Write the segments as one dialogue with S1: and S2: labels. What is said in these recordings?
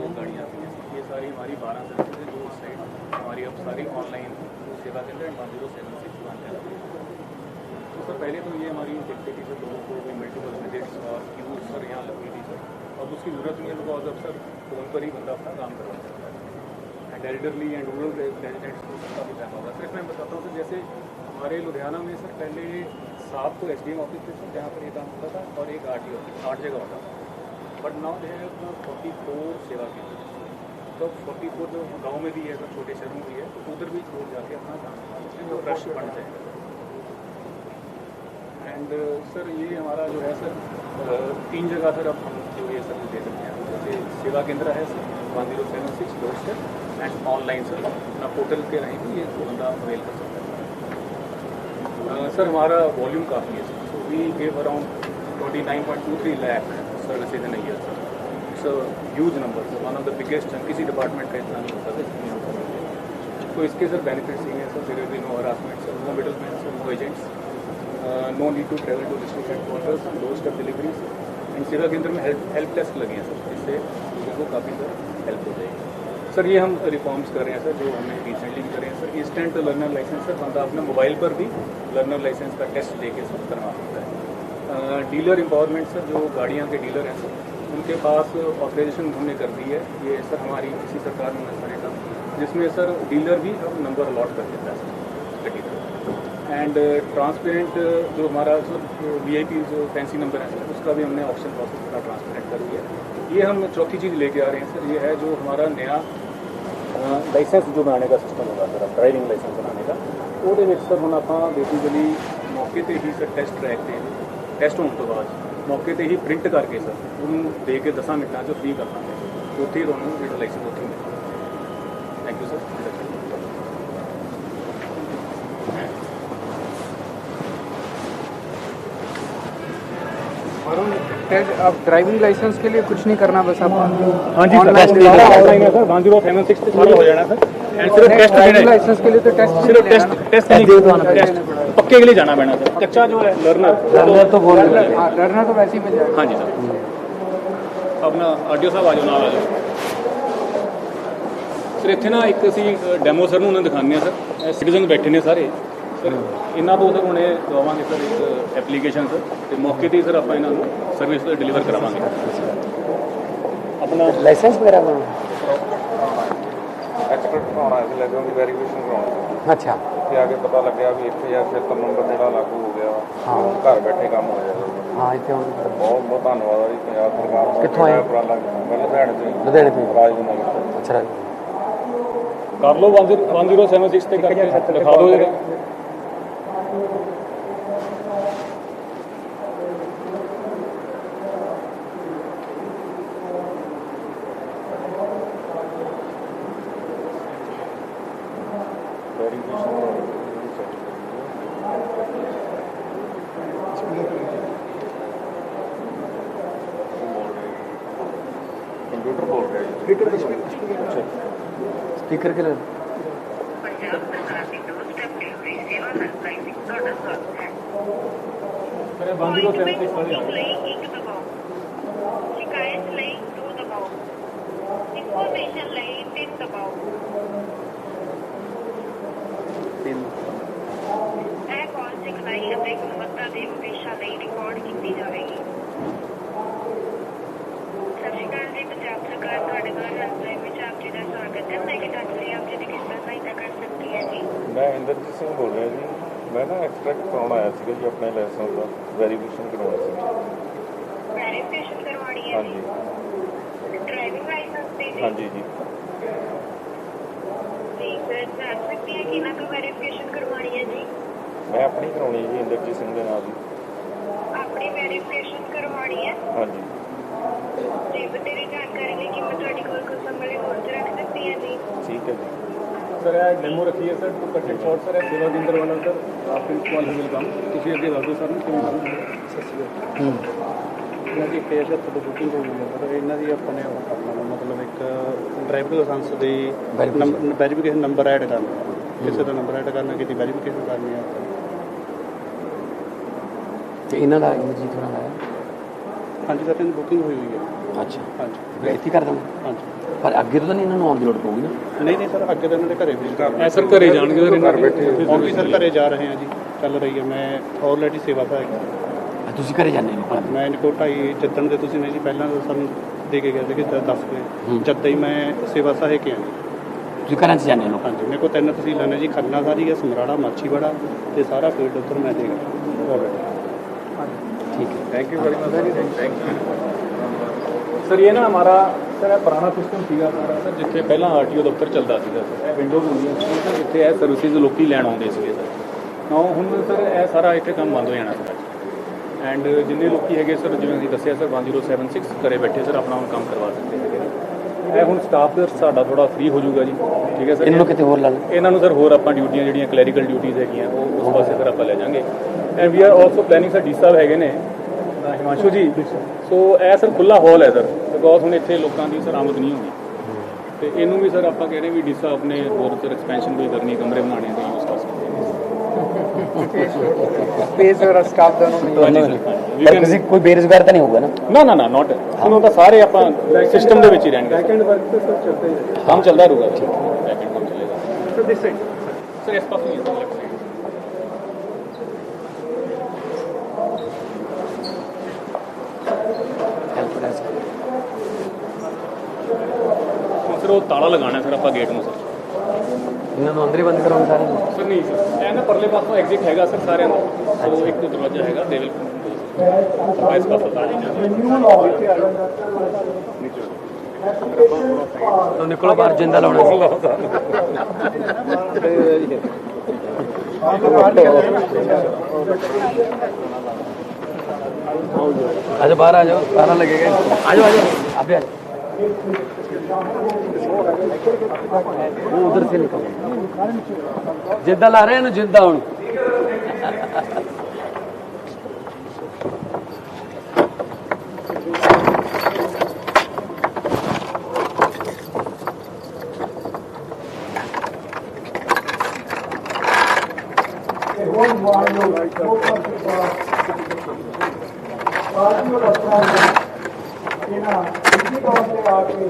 S1: दो गाड़ियाँ हैं। ये सारी हमारी बारह सर्विस है, जो उस साइड हमारी अब सारी online Sewa Kendra and one zero seven six one तो सर, पहले तो ये हमारी देखते थी सर लोगों को मल्टीपल विजिट्स और क्यू सर यहाँ लगती थी सर अब उसकी ज़रूरत नहीं है बिकॉज़ अब सर फ़ोन पर ही बंदा अपना काम करवा सकता है। And elderly and rural residents को सर भी टाइम होगा। सिर्फ़ मैं बताता हूँ, सर, जैसे हमारे लुधियाना में, सर, पहले सात तो एस डी ऑफ़िस थे, सर, जहाँ पर ये काम होता था, और एक आर टी ऑफ़िस आठ जगह होता था। But now they have forty four Sewa Kendra. तो फोर्टी फोर जो गाँव में भी है सर छोटे शहरों में भी है तो उधर भी लोग जाके अपना काम हैं जो रश बढ़ जाएगा एंड सर ये हमारा जो है सर तीन जगह सर अब हम जो ये सर्विस दे सकते हैं। जैसे सेवा केंद्र है sir one zero seven six door step and online sir अपना पोर्टल के रहें भी ये बंदा अवेल कर सकता है। सर हमारा वॉल्यूम काफ़ी है sir so we gave around twenty nine point two three lakh services in year sir it's a huge number sir one of the biggest किसी डिपार्टमेंट का इतना नहीं होता। था हम समझते तो इसके सर बेनिफिट्स ये हैं sir there will no harassment sir no middle man sir no agents no need to travel to district headquarters low step deliveries in Sewa Kendra में हेल्प हेल्प डेस्क लगे हैं सर इससे लोगों को काफ़ी sir help हो जाएगी। Sir ये हम रिफॉर्म्स कर रहे हैं सर जो हमने रिसेंटली करे हैं sir instant learner licence sir बंदा अपने मोबाइल पर भी लर्नर लाइसेंस का टेस्ट लेके सर करवा है। डीलर एम्पावरमेंट सर जो गाड़ियाँ के डीलर हैं सर उनके पास ऑथराइजेशन हमने कर दी है ये सर हमारी इसी सरकार में मसले का जिसमें सर डीलर भी अब नंबर अलॉट कर देता है सर गड्डी का एंड ट्रांसपेरेंट जो हमारा वी आई पी जो फैंसी नंबर है सर उसका भी हमने ऑप्शन प्रोसेस का ट्रांसपेरेंट कर दिया ये हम चौथी चीज़ लेके आ रहे हैं सर ये है जो हमारा नया ਲਾਇਸੈਂਸ ਜੋ ਬਣਾਉਣੇ ਦਾ ਸਿਸਟਮ ਹੋਗਾ ਸਰ ਡਰਾਈਵਿੰਗ ਲਾਇਸੈਂਸ ਬਣਾਉਣੇ ਦਾ ਉਹਦੇ ਵਿੱਚ ਸਰ ਹੁਣ ਆਪਾਂ ਬੇਸਿਕਲੀ ਮੌਕੇ ਤੇ ਹੀ ਸਰ ਟੈਸਟ ਟਰੈਕ ਤੇ ਟੈਸਟ ਹੋਣ ਤੋਂ ਬਾਅਦ ਮੌਕੇ ਤੇ ਹੀ ਪ੍ਰਿੰਟ ਕਰਕੇ ਸਰ ਉਹਨੂੰ ਦੇ ਕੇ 10 ਮਿੰਟਾਂ 'ਚ ਫ੍ਰੀ ਕਰ ਦਾਂਗੇ ਉੱਥੇ ਹੀ ਤੁਹਾਨੂੰ ਜਿਹੜਾ ਲਾਇਸੈਂਸ ਉੱਥੇ ਹੀ ਮਿਲੇਗਾ ਥੈਂਕ ਯੂ ਸਰ
S2: अब ड्राइविंग लाइसेंस के लिए कुछ नहीं करना बस आप
S1: हाँ जी सर टेस्ट ऑनलाइन है sir one zero seven six पे सारा हो जाना सर एंड सिर्फ टेस्ट
S2: ड्राइविंग
S1: देना है
S2: लाइसेंस के लिए तो टेस्ट
S1: सिर्फ टेस्ट टेस्ट नहीं करवाना टेस्ट पक्के के लिए जाना पैना सर कच्चा जो है लर्नर लर्नर तो बोल
S2: हाँ डरना तो वैसे ही मिल जाएगा
S1: हाँ जी सर ਆਪਣਾ ਆਡੀਓ ਸਾਹਿਬ ਆ ਜਾਓ ਨਾਲ ਆ ਜਾਓ ਸਰ ਇੱਥੇ ਨਾ ਇੱਕ ਅਸੀਂ ਡੈਮੋ ਸਰ ਨੂੰ ਉਹਨਾਂ ਦਿਖਾਉਂਦੇ ਆ ਸਰ ਸਿਟੀਜ਼ਨ ਬੈਠੇ ਨੇ ਸਾਰੇ ਸਰ ਇਹਨਾਂ ਤੋਂ ਸਰ ਹੁਣੇ ਦਵਾਵਾਂਗੇ ਸਰ ਇੱਕ ਐਪਲੀਕੇਸ਼ਨ ਸਰ ਤੇ ਮੌਕੇ ਤੇ ਹੀ ਸਰ ਆਪਾਂ ਇਹਨਾਂ ਨੂੰ ਸਰਵਿਸ ਡਿਲੀਵਰ ਕਰਾਵਾਂਗੇ ਆਪਣਾ
S3: ਲਾਇਸੈਂਸ ਵਗੈਰਾ ਬਣਾਉਣਾ
S4: ਐਕਸਪਰਟ ਬਣਾਉਣਾ ਸੀ ਲੱਗਿਆ ਦੀ ਵੈਰੀਫਿਕੇਸ਼ਨ ਕਰਾਉਣਾ
S3: ਅੱਛਾ।
S4: ਤੇ ਆ ਕੇ ਪਤਾ ਲੱਗਿਆ ਵੀ ਇੱਥੇ ਯਾਰ ਫਿਰ ਨੰਬਰ ਜਿਹੜਾ ਲਾਗੂ ਹੋ ਗਿਆ।
S3: ਹਾਂ।
S4: ਘਰ ਬੈਠੇ ਕੰਮ ਹੋ ਜਾਏਗਾ।
S3: ਹਾਂ ਇੱਥੇ ਹੁਣ
S4: ਬਹੁਤ ਬਹੁਤ ਧੰਨਵਾਦ ਆ ਜੀ ਪੰਜਾਬ ਸਰਕਾਰ ਦਾ।
S3: ਕਿੱਥੋਂ ਆਏ?
S4: ਉਪਰਾਲਾ ਕੀਤਾ। ਮੈਂ ਲੁਧਿਆਣੇ ਤੋਂ ਜੀ,
S3: ਲੁਧਿਆਣੇ ਤੋਂ
S4: ਰਾਜ ਦੇ ਨਗਰ
S3: ਅੱਛਾ। ਰਾਜ।
S1: ਕਰ ਲਓ 1076 ਤੇ ਕਰਕੇ ਦਿਖਾ ਦਿਓ ਜਰਾ
S4: ਕੰਪਿਊਟਰ ਬੋਲ ਰਿਹਾ ਜੀ।
S3: ਸਪੀਕਰ ਕੇ ਲੈ
S5: ਪੰਜਾਬ ਸਰਕਾਰ ਦੀ ਦੋ ਸਟੈਪ ਡਿਲੀਵਰੀ ਸੇਵਾ ਹੈਲਪਲਾਈਨ ਵਿੱਚ ਤੁਹਾਡਾ ਸਵਾਗਤ ਹੈ
S1: ਸਰ 1076 ਵਾਲੇ ਆ
S5: ਲਈ ਇੱਕ ਦਬਾਓ ਸ਼ਿਕਾਇਤ ਲਈ ਦੋ ਦਬਾਓ। ਇਨਫੋਰਮੇਸ਼ਨ ਲਈ ਤਿੰਨ ਦਬਾਓ ਇਹ ਕਾਲ ਸਿਖਲਾਈ ਅਤੇ ਗੁਣਵੱਤਾ ਦੇ ਉਦੇਸ਼ਾਂ ਲਈ ਰਿਕਾਰਡ ਕੀਤੀ ਜਾਵੇਗੀ। ਸਤਿ ਸ਼੍ਰੀ ਅਕਾਲ ਜੀ ਪੰਜਾਬ ਸਰਕਾਰ ਤੁਹਾਡੇ ਘਰ ਹੈਲਪਲਾਈਨ ਵਿੱਚ ਆਪ ਜੀ ਦਾ ਸਵਾਗਤ ਹੈ। ਮੈਂ ਕਿ ਤੁਹਾਡੇ ਲਈ ਆਪ ਜੀ ਦੀ ਕਿਸ ਤਰ੍ਹਾਂ ਸਹਾਇਤਾ ਕਰ ਸਕਦੀ ਹੈ ਜੀ।
S4: ਮੈਂ ਇੰਦਰਜੀਤ ਸਿੰਘ ਬੋਲ ਰਿਹਾ ਜੀ। ਮੈਂ ਨਾ ਐਕਸਟ੍ਰੈਕਟ ਕਰਾਉਣ ਆਇਆ ਸੀਗਾ ਜੀ ਆਪਣੇ ਲਾਇਸੈਂਸ ਦਾ ਵੈਰੀਫਿਕੇਸ਼ਨ ਕਰਾਉਣਾ ਸੀ
S5: ਵੈਰੀਫਿਕੇਸ਼ਨ ਕਰਵਾਉਣੀ ਹੈ ਜੀ। ਡਰਾਈਵਿੰਗ ਲਾਇਸੈਂਸ ਦੀ ਜੀ।
S4: ਹਾਂਜੀ ਜੀ।
S5: ਜੀ ਸਰ ਜਾਣ ਸਕਦੀ ਹੈ ਕਿ ਇਹਨਾਂ ਤੋਂ ਵੈਰੀਫਿਕੇਸ਼ਨ ਕਰਵਾਉਣੀ ਹੈ ਜੀ?
S4: ਮੈਂ ਆਪਣੀ ਕਰਾਉਣੀ ਜੀ ਇੰਦਰਜੀਤ ਸਿੰਘ ਦੇ ਨਾਮ ਦੀ
S5: ਆਪਣੀ ਵੈਰੀਫਿਕੇਸ਼ਨ ਕਰਵਾਉਣੀ ਹੈ।
S4: ਹਾਂਜੀ।
S5: ਜੀ ਬਤੇਰੀ ਜਾਣਕਾਰੀ ਲਈ ਕਿ ਮੈਂ ਤੁਹਾਡੀ ਕੋਲ ਕੁਝ ਸਮੇਂ ਲਈ ਹੋਰ ਰੱਖ ਸਕਦੀ ਹਾਂ ਜੀ।
S4: ਠੀਕ ਹੈ ਜੀ।
S1: ਸਰ ਇਹ ਡੈਮੋ ਰੱਖੀ ਹੈ sir to cut it short sir ਇਹ ਸੇਵਾ ਕੇਂਦਰ ਵਾਲਾ ਸਰ ਆਪ ਪ੍ਰਿੰਸੀਪਲ ਹੀ ਵੈਲਕਮ ਤੁਸੀਂ ਅੱਗੇ ਦੱਸ ਦਿਓ ਸਰ ਨੂੰ ਕਿਵੇਂ ਕੰਮ ਸਤਿ ਸ਼੍ਰੀ ਅਕਾਲ।
S3: ਹੂੰ।
S6: ਇਹਨਾਂ ਦੀ 1076 ਤੋਂ ਬੁਕਿੰਗ ਹੋ ਗਈ ਹੈ ਪਰ ਇਹਨਾਂ ਦੀ ਆਪਾਂ ਨੇ ਉਹ ਕਰਨਾ ਵਾ, ਮਤਲਬ ਇੱਕ ਡਰਾਈਵਿੰਗ ਲਾਇਸੈਂਸ ਦੀ. ਵੈਰੀਫਿਕੇਸ਼ਨ ਨੰਬਰ ਐਡ ਕਰਨਾ। ਕਿਸੇ ਦਾ ਨੰਬਰ ਐਡ ਕਰਨਾ ਕਿਸੇ ਵੈਰੀਫਿਕੇਸ਼ਨ ਕਰਨੀ ਹੈ।
S3: ਤੇ ਇਹਨਾਂ ਦਾ ਇੰਦਰਜੀਤ ਹੋਣਾ ਦਾ
S6: ਹਾਂਜੀ ਸਰ ਇਹਨਾਂ ਦੀ ਬੁਕਿੰਗ ਹੋਈ ਹੋਈ ਹੈ।
S3: ਅੱਛਾ।
S6: ਹਾਂਜੀ।
S3: ਫਿਰ ਇੱਥੇ ਕਰ ਦਾਂਗੇ
S6: ਹਾਂਜੀ।
S3: ਪਰ ਅੱਗੇ ਤੋਂ ਤਾਂ ਨਹੀਂ ਇਹਨਾਂ ਨੂੰ ਆਉਣ ਦੀ ਲੋੜ ਪਊਗੀ ਨਾ?
S6: ਨਹੀਂ ਨਹੀਂ ਸਰ ਅੱਗੇ ਤਾਂ ਇਹਨਾਂ ਦੇ ਘਰੇ ਵੀ
S1: ਐ ਸਰ ਘਰੇ ਜਾਣਗੇ ਸਰ? ਇਹਨਾਂ ਦੇ
S6: ਵੀ ਸਰ ਘਰੇ ਜਾ ਰਹੇ ਹਾਂ ਜੀ ਚੱਲ ਰਹੀ ਹੈ ਮੈਂ ਆਲਰੇਡੀ ਸੇਵਾ ਹੈਗੀ।
S3: ਆ ਤੁਸੀਂ ਘਰੇ ਜਾਂਦੇ ਹੋ? ਦੇ
S6: ਮੈਂ ਇਨਕੋ ਢਾਈ ਜਿੱਦਣ ਦੇ ਤੁਸੀਂ ਨੇ ਜੀ ਪਹਿਲਾਂ ਸਾਨੂੰ ਦੇ ਕੇ ਗਏ ਸੀ ਕਿ 10 ਵਜੇ ਜਦ ਹੀ ਮੈਂ ਸੇਵਾ ਸਹਾਇਕ ਹਾਂ ਜੀ।
S3: ਤੁਸੀਂ ਘਰਾਂ 'ਚ ਜਾਂਦੇ ਹੋ? ਲੋਕਾਂ
S6: ਹਾਂਜੀ ਮੇਰੇ ਕੋਲ ਤਿੰਨ ਤਹਿਸੀਲਾਂ ਨੇ ਜੀ ਖੰਨਾ ਸਾਰੀ ਹੈ ਸਮਰਾੜਾ ਮਾਛੀਵਾੜਾ ਤੇ ਸਾਰਾ ਫੀਲਡ ਉੱਧਰ ਮੈਂ ਦੇਖ ਰਿਹਾ।
S3: ਠੀਕ ਹੈ
S1: thank you very much thank you sir ਇਹ ਨਾ ਹਮਾਰਾ ਸਰ ਇਹ ਪੁਰਾਣਾ ਸਿਸਟਮ ਸੀਗਾ ਸਾਰਾ ਸਰ ਜਿੱਥੇ ਪਹਿਲਾਂ ਆਰਟੀਓ ਦਫ਼ਤਰ ਚੱਲਦਾ ਸੀਗਾ ਸਰ ਇਹ ਵਿੰਡੋਜ਼ ਹੁੰਦੀਆਂ ਸੀ ਸਰ ਜਿੱਥੇ ਇਹ ਸਰਵਿਸਿਜ਼ ਲੋਕੀ ਲੈਣ ਆਉਂਦੇ ਸੀਗੇ ਸਰ ਨਾ ਹੁਣ ਸਰ ਇਹ ਸਾਰਾ ਇੱਥੇ ਕੰਮ ਬੰਦ ਹੋ ਜਾਣਾ ਸਰ ਐਂਡ ਜਿੰਨੇ ਲੋਕੀ ਹੈਗੇ ਸਰ ਜਿਵੇਂ ਅਸੀਂ ਦੱਸਿਆ ਸਰ 1076 ਘਰੇ ਬੈਠੇ ਸਰ ਆਪਣਾ ਹੁਣ ਕੰਮ ਕਰਵਾ ਸਕਦੇ ਹੈਗੇ ਇਹ ਹੁਣ ਸਟਾਫ ਦਾ ਸਾਡਾ ਥੋੜਾ ਫ੍ਰੀ ਹੋ ਜਾਊਗਾ ਜੀ। ਠੀਕ ਹੈ ਸਰ?
S3: ਇਹਨਾਂ ਨੂੰ ਕਿਤੇ ਹੋਰ ਲਾ ਲਓ।
S1: ਇਹਨਾਂ ਨੂੰ ਸਰ ਹੋਰ ਆਪਾਂ ਡਿਊਟੀਆਂ ਜਿਹੜੀਆਂ ਕਲੈਰੀਕਲ ਡਿਊਟੀਆਂ ਹੈਗੀਆਂ ਉਹ ਉਸ ਪਾਸੇ ਸਰ ਆਪਾਂ ਲੈ ਜਾਾਂਗੇ। And we are also planning sir D ਸਾਹਿਬ ਹੈਗੇ ਨੇ। ਹਿਮਾਂਸ਼ੂ ਜੀ। ਸੋ ਇਹ ਸਰ ਖੁੱਲਾ ਹਾਲ ਹੈ ਸਰ। ਬਿਕੋਜ਼ ਹੁਣ ਇੱਥੇ ਲੋਕਾਂ ਦੀ ਸਰ ਆਮਦ ਨਹੀਂ ਹੁੰਦੀ। ਤੇ ਇਹਨੂੰ ਵੀ ਸਰ ਆਪਾਂ ਕਹਿ ਰਹੇ ਵੀ ਡੀ ਸਾਹਿਬ ਨੇ ਹੋਰ ਸਰ ਐਕਸਪੈਂਸ਼ਨ ਕੋਈ ਕਰਨੀ ਕਮਰੇ ਬਣਾਉਣੇ ਤੇ ਯੂਜ਼ ਕਰ ਸਕਦੇ ਪੇਸ ਉਹ ਉਹ ਤਾਲਾ ਲਗਾਣਾ ਫਿਰ ਆਪਾਂ ਗੇਟ ਨੂੰ ਸਰ।
S3: ਇਹਨਾਂ ਨੂੰ ਅੰਦਰੇ ਬੰਦ ਕਰਾਉਣ ਸਾਰਿਆਂ ਨੂੰ।
S1: ਸਰ ਨਹੀਂ ਸਰ ਇਹ ਨਾ ਪਰਲੇ ਪਾਸੋਂ ਐਗਜ਼ਿਟ ਹੈਗਾ ਸਰ ਸਾਰਿਆਂ ਦਾ। ਸੋ ਇੱਕ ਦਰਵਾਜ਼ਾ ਹੈਗਾ ਦੇ ਵਿਲ ਵਾਈਸ ਦਾ
S3: ਪਤਾ ਨਿਕਲੋ ਬਾਹਰ ਜਿੰਦਾ ਲਾਉਣਾ ਆਜੋ ਬਾਹਰ ਆਜੋ ਸਾਰਾ ਲੱਗੇਗਾ ਆਜੋ ਆਜੋ। ਆਪੇ ਆਜੋ। वो उधर से निकल जिद्दा ला रहे हैं ना जिद्दा हूँ
S7: ਇਹਨਾਂ ਸਿੱਧੀ ਤੌਰ ਤੇ ਆ ਕੇ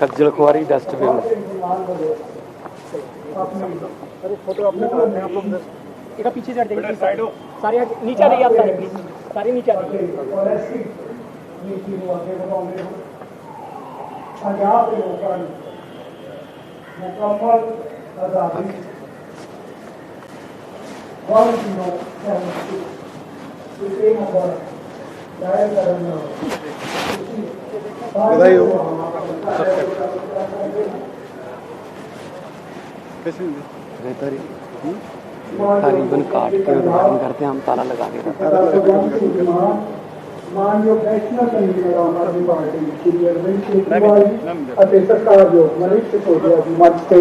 S3: खज्जल खुआरी डस्टबिन
S8: ਇਹਦਾ ਪਿੱਛੇ ਛੱਡ ਦੇਗੀ ਸਾਈਡ ਸਾਰੇ ਨੀਚੇ ਆ ਜਾਈਏ ਆਪ ਸਾਰੇ ਪਲੀਜ਼ ਸਾਰੇ ਨੀਚੇ ਆ ਜਾਈਏ
S7: ਪੋਲਿਸੀ ਨੀਤੀ ਨੂੰ ਅੱਗੇ ਵਧਾਉਂਦੇ ਹੋ ਪੰਜਾਬ ਦੇ ਲੋਕਾਂ ਨੂੰ ਮੁਕੰਮਲ ਆਜ਼ਾਦੀ ਵਨ ਜੀਰੋ ਸੈਵਨ ਸਿਕਸ ਇਹ ਨੰਬਰ ਡਾਇਲ ਕਰਨ ਨਾਲ ਵਧਾਈ
S3: रिबन काट के उद्घाटन करते हैं हम ताला लगा के रखते हैं।
S7: ਮਾਨਯੋਗ national commission Aam Aadmi party Shri Arvind Kejriwal ji ਅਤੇ ਸਰਕਾਰਯੋਗ ਮਨੀਸ਼ ਸਿਸੋਦੀਆ ਜੀ ਮੰਚ ਤੇ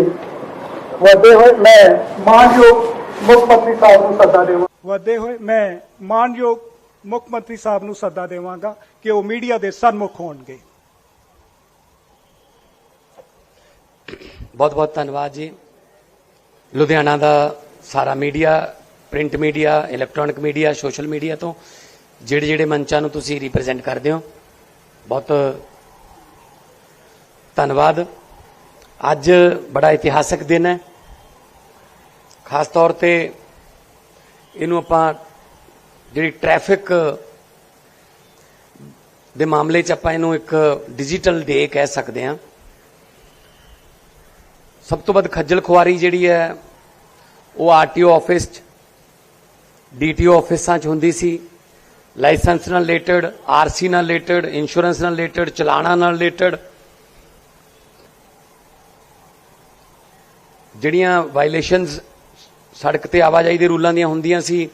S7: ਵਧੇ ਹੋਏ ਮੈਂ ਮਾਨਯੋਗ ਮੁੱਖ ਮੰਤਰੀ ਸਾਹਿਬ ਨੂੰ ਸੱਦਾ ਦੇਵਾਂ ਵਧੇ ਹੋਏ ਮੈਂ ਮਾਨਯੋਗ ਮੁੱਖ ਮੰਤਰੀ ਸਾਹਿਬ ਨੂੰ ਸੱਦਾ ਦੇਵਾਂਗਾ ਕਿ ਉਹ ਮੀਡੀਆ ਦੇ ਸਨਮੁਖ ਹੋਣਗੇ
S3: ਬਹੁਤ ਬਹੁਤ ਧੰਨਵਾਦ ਜੀ। ਲੁਧਿਆਣਾ ਦਾ ਸਾਰਾ media, print media, electronic media, social media ਤੋਂ ਜਿਹੜੇ ਜਿਹੜੇ ਮੰਚਾਂ ਨੂੰ ਤੁਸੀਂ ਰਿਪਰੈਜ਼ੈਂਟ ਕਰਦੇ ਹੋ, ਬਹੁਤ ਧੰਨਵਾਦ। ਅੱਜ ਬੜਾ ਇਤਿਹਾਸਕ ਦਿਨ ਹੈ। ਖਾਸ ਤੌਰ ਤੇ ਇਹਨੂੰ ਆਪਾਂ ਜਿਹੜੀ ਟ੍ਰੈਫਿਕ ਦੇ ਮਾਮਲੇ 'ਚ ਆਪਾਂ ਇਹਨੂੰ ਇੱਕ ਡਿਜੀਟਲ ਡੇ ਕਹਿ ਸਕਦੇ ਹਾਂ। ਸਭ ਤੋਂ ਵੱਧ ਖੱਜਲ ਖੁਆਰੀ ਜਿਹੜੀ ਹੈ, ਉਹ ਆਰਟੀਓ ਆਫਿਸ 'ਚ, ਡੀਟੀਓ ਆਫਿਸਾਂ 'ਚ ਹੁੰਦੀ ਸੀ। ਲਾਇਸੈਂਸ ਨਾਲ ਰਿਲੇਟਡ, ਆਰਸੀ ਨਾਲ ਰਿਲੇਟਡ, ਇੰਸ਼ੋਰੈਂਸ ਨਾਲ ਰਿਲੇਟਡ, ਚਲਾਣਾ ਨਾਲ ਰਿਲੇਟਡ। ਜਿਹੜੀਆਂ ਵਾਇਲੇਸ਼ਨਸ ਸੜਕ ਤੇ ਆਵਾਜਾਈ ਦੇ ਰੂਲਾਂ ਦੀਆਂ ਹੁੰਦੀਆਂ ਸੀ,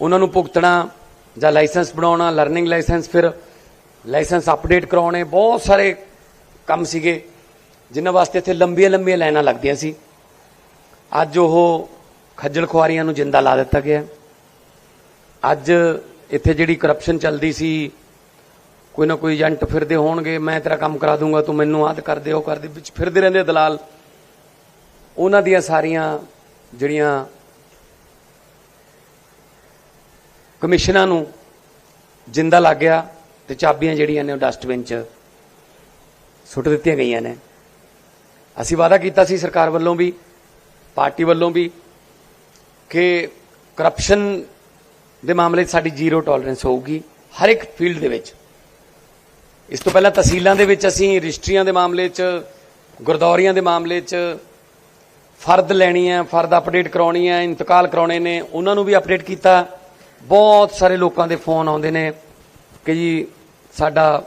S3: ਉਹਨਾਂ ਨੂੰ ਭੁਗਤਣਾ ਜਾਂ ਲਾਇਸੈਂਸ ਬਣਾਉਣਾ ਲਰਨਿੰਗ ਲਾਇਸੈਂਸ ਫਿਰ ਲਾਇਸੈਂਸ ਅਪਡੇਟ ਕਰਾਉਣੇ, ਬਹੁਤ ਸਾਰੇ ਕੰਮ ਸੀਗੇ। ਜਿਨ੍ਹਾਂ ਵਾਸਤੇ ਇੱਥੇ ਲੰਬੀਆਂ ਲੰਬੀਆਂ ਲਾਈਨਾਂ ਲੱਗਦੀਆਂ ਸੀ। ਅੱਜ ਉਹ ਖੱਜਲ ਖੁਆਰੀਆਂ ਨੂੰ ਜਿੰਦਾ ਲਾ ਦਿੱਤਾ ਗਿਆ। ਅੱਜ ਇੱਥੇ ਜਿਹੜੀ ਕਰਪਸ਼ਨ ਚੱਲਦੀ ਸੀ, ਕੋਈ ਨਾ ਕੋਈ ਏਜੰਟ ਫਿਰਦੇ ਹੋਣਗੇ, ਮੈਂ ਤੇਰਾ ਕੰਮ ਕਰਾ ਦੂੰਗਾ, ਤੂੰ ਮੈਨੂੰ ਆਦ ਕਰ ਦੇ, ਉਹ ਕਰ ਦੇ, ਵਿੱਚ ਫਿਰਦੇ ਰਹਿੰਦੇ ਦਲਾਲ। ਉਹਨਾਂ ਦੀਆਂ ਸਾਰੀਆਂ ਜਿਹੜੀਆਂ ਕਮਿਸ਼ਨਾਂ ਨੂੰ ਜਿੰਦਾ ਲੱਗ ਗਿਆ ਤੇ ਚਾਬੀਆਂ ਜਿਹੜੀਆਂ ਨੇ ਉਹ ਡਸਟਬਿਨ 'ਚ ਸੁੱਟ ਦਿੱਤੀਆਂ ਗਈਆਂ ਨੇ। ਅਸੀਂ ਵਾਅਦਾ ਕੀਤਾ ਸੀ ਸਰਕਾਰ ਵੱਲੋਂ ਵੀ, ਪਾਰਟੀ ਵੱਲੋਂ ਵੀ, ਕਿ ਕਰਪਸ਼ਨ ਦੇ ਮਾਮਲੇ 'ਚ ਸਾਡੀ ਜ਼ੀਰੋ ਟੋਲਰੈਂਸ ਹੋਊਗੀ ਹਰ ਇੱਕ ਫੀਲਡ ਦੇ ਵਿੱਚ। ਇਸ ਤੋਂ ਪਹਿਲਾਂ ਤਹਿਸੀਲਾਂ ਦੇ ਵਿੱਚ ਅਸੀਂ ਰਜਿਸਟਰੀਆਂ ਦੇ ਮਾਮਲੇ 'ਚ, ਗੁਰਦੌਰੀਆਂ ਦੇ ਮਾਮਲੇ 'ਚ ਫਰਦ ਲੈਣੀ ਹੈ, ਫਰਦ ਅਪਡੇਟ ਕਰਾਉਣੀ ਹੈ, ਇੰਤਕਾਲ ਕਰਾਉਣੇ ਨੇ, ਉਹਨਾਂ ਨੂੰ ਵੀ ਅਪਡੇਟ ਕੀਤਾ। ਬਹੁਤ ਸਾਰੇ ਲੋਕਾਂ ਦੇ ਫੋਨ ਆਉਂਦੇ ਨੇ ਕਿ ਜੀ ਸਾਡਾ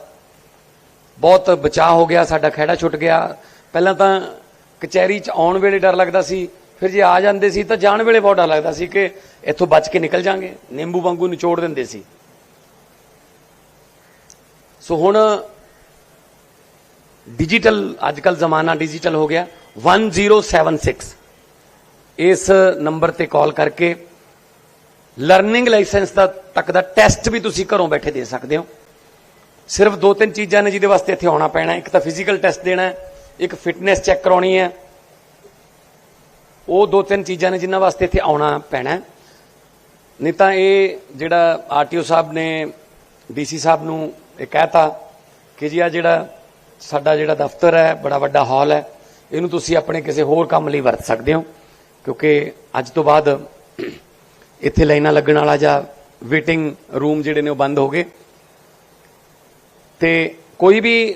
S3: ਬਹੁਤ ਬਚਾਅ ਹੋ ਗਿਆ, ਸਾਡਾ ਖਹਿੜਾ ਛੁੱਟ ਗਿਆ। ਪਹਿਲਾਂ ਤਾਂ ਕਚਹਿਰੀ 'ਚ ਆਉਣ ਵੇਲੇ ਡਰ ਲੱਗਦਾ ਸੀ, ਫਿਰ ਜੇ ਆ ਜਾਂਦੇ ਸੀ ਤਾਂ ਜਾਣ ਵੇਲੇ ਬਹੁਤ ਡਰ ਲੱਗਦਾ ਸੀ ਕਿ ਇੱਥੋਂ ਬਚ ਕੇ ਨਿਕਲ ਜਾਾਂਗੇ, ਨਿੰਬੂ ਵਾਂਗੂ ਨਿਚੋੜ ਦਿੰਦੇ ਸੀ। ਸੋ ਹੁਣ ਡਿਜੀਟਲ ਅੱਜਕੱਲ ਜ਼ਮਾਨਾ ਡਿਜੀਟਲ ਹੋ ਗਿਆ 1076 ਇਸ ਨੰਬਰ ਤੇ ਕਾਲ ਕਰਕੇ ਲਰਨਿੰਗ ਲਾਇਸੈਂਸ ਦਾ ਤੱਕ ਦਾ ਟੈਸਟ ਵੀ ਤੁਸੀਂ ਘਰੋਂ ਬੈਠੇ ਦੇ ਸਕਦੇ ਹੋ। ਸਿਰਫ ਦੋ ਤਿੰਨ ਚੀਜ਼ਾਂ ਨੇ ਜਿਹਦੇ ਵਾਸਤੇ ਇੱਥੇ ਆਉਣਾ ਪੈਣਾ, ਇੱਕ ਤਾਂ ਫਿਜ਼ੀਕਲ ਟੈਸਟ ਦੇਣਾ ਹੈ ਇੱਕ ਫਿਟਨੈਸ ਚੈੱਕ ਕਰਾਉਣੀ ਹੈ। ਉਹ ਦੋ ਤਿੰਨ ਚੀਜ਼ਾਂ ਨੇ ਜਿਨ੍ਹਾਂ ਵਾਸਤੇ ਇੱਥੇ ਆਉਣਾ ਪੈਣਾ ਨਹੀਂ ਤਾਂ ਇਹ ਜਿਹੜਾ ਆਰਟੀਓ ਸਾਹਿਬ ਨੇ, ਡੀਸੀ ਸਾਹਿਬ ਨੂੰ ਇਹ ਕਹਿਤਾ ਕਿ ਜੀ ਆ ਜਿਹੜਾ ਸਾਡਾ ਜਿਹੜਾ ਦਫ਼ਤਰ ਹੈ, ਬੜਾ ਵੱਡਾ ਹਾਲ ਹੈ। ਇਹਨੂੰ ਤੁਸੀਂ ਆਪਣੇ ਕਿਸੇ ਹੋਰ ਕੰਮ ਲਈ ਵਰਤ ਸਕਦੇ ਹੋ। ਕਿਉਂਕਿ ਅੱਜ ਤੋਂ ਬਾਅਦ ਇੱਥੇ ਲਾਈਨਾਂ ਲੱਗਣ ਵਾਲਾ ਜਾਂ ਵੇਟਿੰਗ ਰੂਮ ਜਿਹੜੇ ਨੇ ਉਹ ਬੰਦ ਹੋ ਗਏ। ਤੇ ਕੋਈ ਵੀ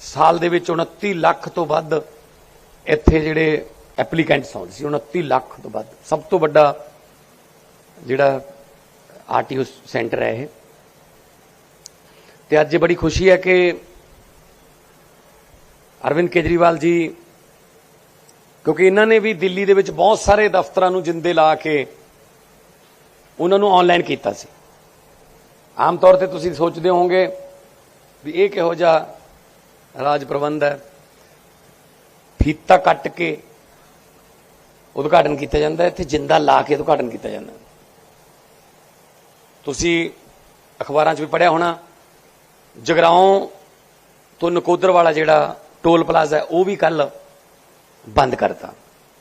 S3: ਸਾਲ ਦੇ ਵਿੱਚ 29 ਲੱਖ ਤੋਂ ਵੱਧ ਇੱਥੇ ਜਿਹੜੇ ਐਪਲੀਕੈਂਟਸ ਆਉਂਦੇ ਸੀ 29 ਲੱਖ ਤੋਂ ਵੱਧ। ਸਭ ਤੋਂ ਵੱਡਾ ਜਿਹੜਾ ਆਰਟੀਓ ਸੈਂਟਰ ਹੈ ਇਹ। ਤੇ ਅੱਜ ਬੜੀ ਖੁਸ਼ੀ ਹੈ ਕਿ ਅਰਵਿੰਦ ਕੇਜਰੀਵਾਲ ਜੀ, ਕਿਉਂਕਿ ਇਹਨਾਂ ਨੇ ਵੀ ਦਿੱਲੀ ਦੇ ਵਿੱਚ ਬਹੁਤ ਸਾਰੇ ਦਫ਼ਤਰਾਂ ਨੂੰ ਜਿੰਦੇ ਲਾ ਕੇ ਉਹਨਾਂ ਨੂੰ ਆਨਲਾਈਨ ਕੀਤਾ ਸੀ। ਆਮ ਤੌਰ ਤੇ ਤੁਸੀਂ ਸੋਚਦੇ ਹੋਵੋਗੇ ਵੀ ਇਹ ਕਿਹੋ ਜਿਹਾ ਰਾਜ ਪ੍ਰਬੰਧ ਹੈ। ਫੀਤਾ ਕੱਟ ਕੇ ਉਦਘਾਟਨ ਕੀਤਾ ਜਾਂਦਾ ਇੱਥੇ ਜਿੰਦਾ ਲਾ ਕੇ ਉਦਘਾਟਨ ਕੀਤਾ ਜਾਂਦਾ ਤੁਸੀਂ ਅਖਬਾਰਾਂ 'ਚ ਵੀ ਪੜਿਆ ਹੋਣਾ, ਜਗਰਾਉਂ ਤੋਂ ਨਕੋਦਰ ਵਾਲਾ ਜਿਹੜਾ ਟੋਲ ਪਲਾਜ਼ਾ ਉਹ ਵੀ ਕੱਲ ਬੰਦ ਕਰਤਾ।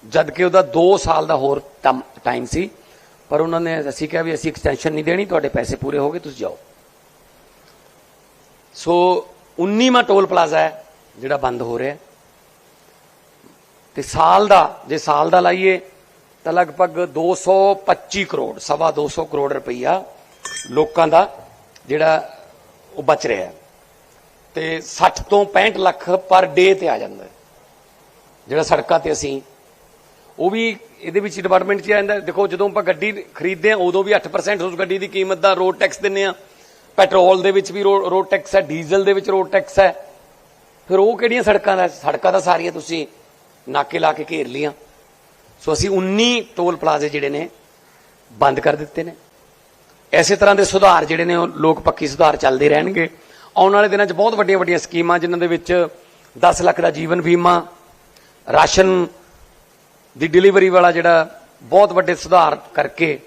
S3: ਜਦ ਕਿ ਉਹਦਾ 2 ਸਾਲ ਦਾ ਹੋਰ ਟਾਈਮ ਸੀ, ਪਰ ਉਹਨਾਂ ਨੇ ਅਸੀਂ ਕਿਹਾ ਵੀ ਅਸੀਂ ਐਕਸਟੈਂਸ਼ਨ ਨਹੀਂ ਦੇਣੀ, ਤੁਹਾਡੇ ਪੈਸੇ ਪੂਰੇ ਹੋ ਗਏ, ਤੁਸੀਂ ਜਾਓ। ਸੋ 19ਵਾਂ ਟੋਲ ਪਲਾਜ਼ਾ ਹੈ, ਜਿਹੜਾ ਬੰਦ ਹੋ ਰਿਹਾ ਹੈ। ਤੇ ਸਾਲ ਦਾ, ਜੇ ਸਾਲ ਦਾ ਲਾਈਏ, ਤਾਂ ਲਗਭਗ 225 ਕਰੋੜ, ਸਵਾ 200 ਕਰੋੜ ਰੁਪਈਆ ਲੋਕਾਂ ਦਾ ਜਿਹੜਾ ਉਹ ਬਚ ਰਿਹਾ ਹੈ। ਤੇ 60 ਤੋਂ 65 ਲੱਖ ਪਰ ਡੇ ਤੇ ਆ ਜਾਂਦਾ ਜਿਹੜਾ ਸੜਕਾਂ ਤੇ ਅਸੀਂ, ਉਹ ਵੀ ਇਹਦੇ ਵਿੱਚ ਡਿਪਾਰਟਮੈਂਟ 'ਚ ਆ ਜਾਂਦਾ ਦੇਖੋ, ਜਦੋਂ ਆਪਾਂ ਗੱਡੀ ਖਰੀਦਦੇ ਆ ਉਦੋਂ ਵੀ 8% ਉਸ ਗੱਡੀ ਦੀ ਕੀਮਤ ਦਾ ਰੋਡ ਟੈਕਸ ਦਿੰਨੇ ਆ ਪੈਟਰੋਲ ਦੇ ਵਿੱਚ ਵੀ ਰੋਡ ਟੈਕਸ ਹੈ, ਡੀਜ਼ਲ ਦੇ ਵਿੱਚ ਰੋਡ ਟੈਕਸ ਹੈ। ਫਿਰ ਉਹ ਕਿਹੜੀਆਂ ਸੜਕਾਂ ਦਾ, ਸੜਕਾਂ ਤਾਂ ਸਾਰੀਆਂ ਤੁਸੀਂ ਨਾਕੇ ਲਾ ਕੇ ਘੇਰ ਲੀਆਂ ਸੋ ਅਸੀਂ 19 ਟੋਲ ਪਲਾਜ਼ੇ ਜਿਹੜੇ ਨੇ, ਬੰਦ ਕਰ ਦਿੱਤੇ ਨੇ। ਐਸੇ ਤਰ੍ਹਾਂ ਦੇ ਸੁਧਾਰ ਜਿਹੜੇ ਨੇ ਉਹ ਲੋਕ ਪੱਕੀ ਸੁਧਾਰ ਚੱਲਦੇ ਰਹਿਣਗੇ। ਆਉਣ ਵਾਲੇ ਦਿਨਾਂ 'ਚ ਬਹੁਤ ਵੱਡੀਆਂ ਵੱਡੀਆਂ ਸਕੀਮਾਂ ਜਿਨ੍ਹਾਂ ਦੇ ਵਿੱਚ 10 ਲੱਖ ਦਾ ਜੀਵਨ ਬੀਮਾ, ਰਾਸ਼ਨ ਦੀ ਡਿਲੀਵਰੀ ਵਾਲਾ ਜਿਹੜਾ ਬਹੁਤ ਵੱਡੇ ਸੁਧਾਰ ਕਰਕੇ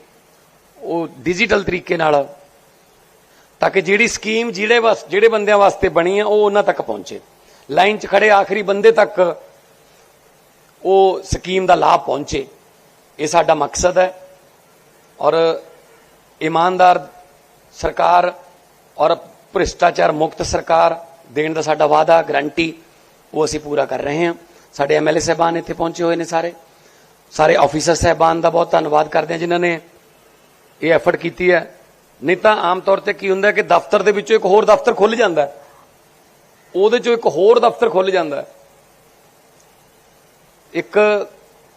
S3: ਉਹ ਡਿਜੀਟਲ ਤਰੀਕੇ ਨਾਲ ਤਾਂ ਕਿ ਜਿਹੜੀ ਸਕੀਮ ਜਿਹੜੇ ਵਾਸ ਜਿਹੜੇ ਬੰਦਿਆਂ ਵਾਸਤੇ ਬਣੀ ਹੈ ਉਹ ਉਹਨਾਂ ਤੱਕ ਪਹੁੰਚੇ। ਲਾਈਨ 'ਚ ਖੜੇ ਆਖਰੀ ਬੰਦੇ ਤੱਕ ਉਹ ਸਕੀਮ ਦਾ ਲਾਭ ਪਹੁੰਚੇ। ਇਹ ਸਾਡਾ ਮਕਸਦ ਹੈ ਔਰ ਇਮਾਨਦਾਰ ਸਰਕਾਰ ਔਰ ਭ੍ਰਿਸ਼ਟਾਚਾਰ ਮੁਕਤ ਸਰਕਾਰ ਦੇਣ ਦਾ ਸਾਡਾ ਵਾਅਦਾ, ਗਰੰਟੀ ਉਹ ਅਸੀਂ ਪੂਰਾ ਕਰ ਰਹੇ ਹਾਂ। ਸਾਡੇ ਐਮਐਲਏ ਸਾਹਿਬਾਨ ਇੱਥੇ ਪਹੁੰਚੇ ਹੋਏ ਨੇ ਸਾਰੇ। ਸਾਰੇ ਆਫੀਸਰ ਸਾਹਿਬਾਨ ਦਾ ਬਹੁਤ ਧੰਨਵਾਦ ਕਰਦੇ ਹਾਂ ਜਿਨ੍ਹਾਂ ਨੇ ਇਹ ਐਫਰਟ ਕੀਤੀ ਹੈ। ਨਹੀਂ ਤਾਂ ਆਮ ਤੌਰ ਤੇ ਕੀ ਹੁੰਦਾ ਕਿ ਦਫ਼ਤਰ ਦੇ ਵਿੱਚੋਂ ਇੱਕ ਹੋਰ ਦਫ਼ਤਰ ਖੁੱਲ ਜਾਂਦਾ ਉਹਦੇ ਚੋਂ ਇੱਕ ਹੋਰ ਦਫ਼ਤਰ ਖੁੱਲ ਜਾਂਦਾ ਇੱਕ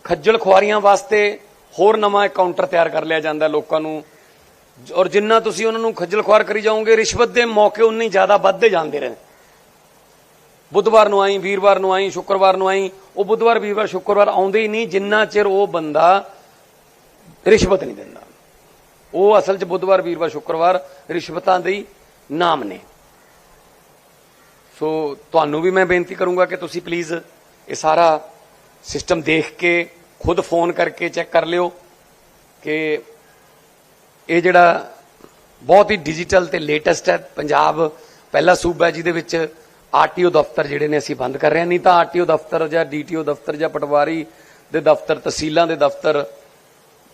S3: ਖੱਜਲ ਖੁਆਰੀਆਂ ਵਾਸਤੇ ਹੋਰ ਨਵਾਂ ਕਾਊਂਟਰ ਤਿਆਰ ਕਰ ਲਿਆ ਜਾਂਦਾ ਲੋਕਾਂ ਨੂੰ। ਔਰ ਜਿੰਨਾ ਤੁਸੀਂ ਉਹਨਾਂ ਨੂੰ ਖੱਜਲ ਖੁਆਰ ਕਰੀ ਜਾਓਗੇ, ਰਿਸ਼ਵਤ ਦੇ ਮੌਕੇ ਉਨੇ ਜ਼ਿਆਦਾ ਵੱਧਦੇ ਜਾਂਦੇ ਰਹੇ। ਬੁੱਧਵਾਰ ਨੂੰ ਆਈ, ਵੀਰਵਾਰ ਨੂੰ ਆਈ, ਸ਼ੁੱਕਰਵਾਰ ਨੂੰ ਆਈ, ਉਹ ਬੁੱਧਵਾਰ, ਵੀਰਵਾਰ, ਸ਼ੁੱਕਰਵਾਰ ਆਉਂਦੇ ਹੀ ਨਹੀਂ। ਜਿੰਨਾ ਚਿਰ ਉਹ ਬੰਦਾ ਰਿਸ਼ਵਤ ਨਹੀਂ ਦਿੰਦਾ। ਉਹ ਅਸਲ 'ਚ ਬੁੱਧਵਾਰ, ਵੀਰਵਾਰ, ਸ਼ੁੱਕਰਵਾਰ ਰਿਸ਼ਵਤਾਂ ਦੇ ਨਾਮ ਨੇ। ਸੋ ਤੁਹਾਨੂੰ ਵੀ ਮੈਂ ਬੇਨਤੀ ਕਰੂੰਗਾ ਕਿ ਤੁਸੀਂ ਪਲੀਜ਼ ਇਹ ਸਾਰਾ ਸਿਸਟਮ ਦੇਖ ਕੇ, ਖੁਦ ਫੋਨ ਕਰਕੇ ਚੈੱਕ ਕਰ ਲਿਓ ਕਿ ਇਹ ਜਿਹੜਾ ਬਹੁਤ ਹੀ ਡਿਜੀਟਲ ਤੇ ਲੇਟੈਸਟ ਹੈ, ਪੰਜਾਬ ਪਹਿਲਾ ਸੂਬਾ ਜਿਹਦੇ ਵਿੱਚ ਆਰਟੀਓ ਦਫ਼ਤਰ ਜਿਹੜੇ ਨੇ ਅਸੀਂ ਬੰਦ ਕਰ ਰਹੇ ਹਾਂ। ਨਹੀਂ ਤਾਂ ਆਰਟੀਓ ਦਫ਼ਤਰ ਜਾਂ ਡੀਟੀਓ ਦਫ਼ਤਰ ਜਾਂ ਪਟਵਾਰੀ ਦੇ ਦਫ਼ਤਰ, ਤਹਿਸੀਲਾਂ ਦੇ ਦਫ਼ਤਰ,